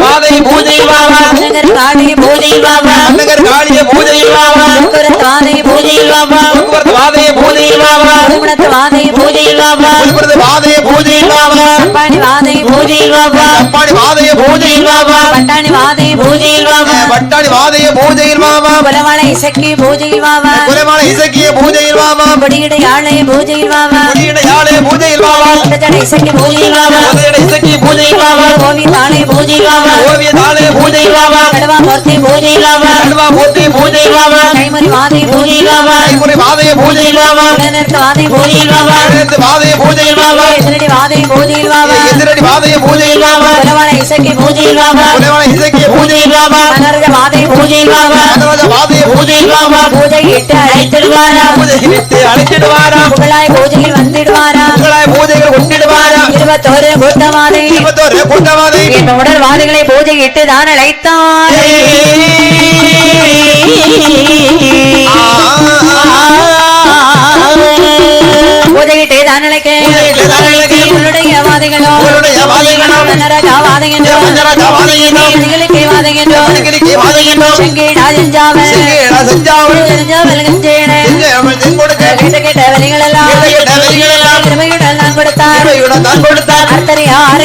பாதை பூஜையில் வாவா நகர் காளிய பூஜையில் வாவா நகர் காளிய பூஜையில் வாவா போக்குவரத்து வாதைய பூஜையில் வாவா போக்குவரத்து பாதைய பூஜையில் வாவா திருமணத்து வாதைய பூஜையில் வாவா போக்குவரத்து பாதைய பூஜையில் வாவா பட்டாணி வாதைய பூஜையில் வாவா அப்பாடி பாதைய பூஜையில் வாவா பட்டாணி வாதைய பூஜையில் வாவா பட்டாணி பாதைய பூஜையில் வாவா குலவாள இசக்கி பூஜையில் வாவா குலமான இசக்கிய பூஜையில் வாவா யாழைய பூஜையில் வாவா பூஜையில் வாவா பூஜையில் வாவா பூஜை அழைத்திடுவாரா புகழாய் பூஜையில் வந்திடுவாரா பூஜைகள் கொண்டிடுவாரா இருபத்தோரு கூட்டவாதை இருபத்தோரு கூட்டவாதி என் உடல் வாதைகளை பூஜை இட்டு தான் அழைத்தான் பூஜையிட்டே தான் அழைக்க. பூஜையிட்டே. உன்னுடைய வாதைகளோ. கேட்ட வலிகளெல்லாம் கொடுத்தார். கொடுத்தார். அத்தனை ஆறு